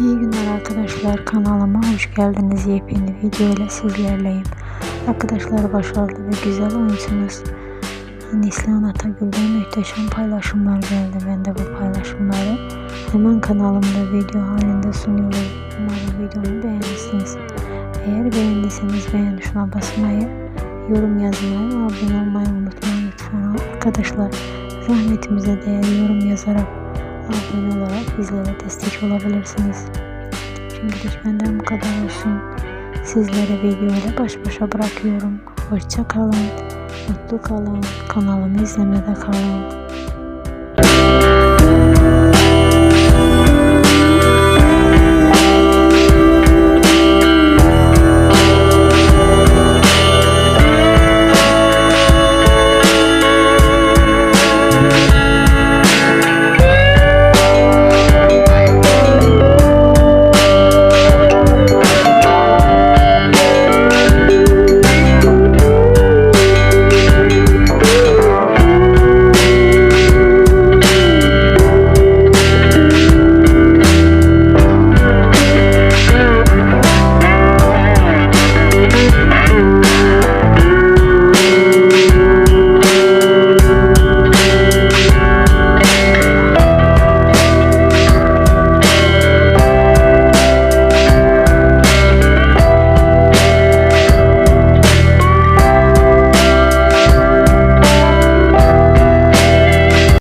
İyi günler arkadaşlar kanalıma hoş geldiniz yepyeni video ile sizlerleyim. Arkadaşlar başarılı ve güzel oyuncumuz Neslihan Atagül'den muhteşem paylaşımlar geldi. Ben de bu paylaşımları hemen kanalımda video halinde sunuyorum. Umarım videomu beğenirsiniz. Eğer beğendiyseniz beğen tuşuna basmayı, yorum yazmayı abone olmayı unutmayın lütfen arkadaşlar. Zahmetimize değer yorum yazarak abone olarak bizlere destek olabilirsiniz. Şimdilik benden bu kadar olsun. Sizlere video ile baş başa bırakıyorum. Hoşça kalın, mutlu kalın, kanalımı izlemede kalın.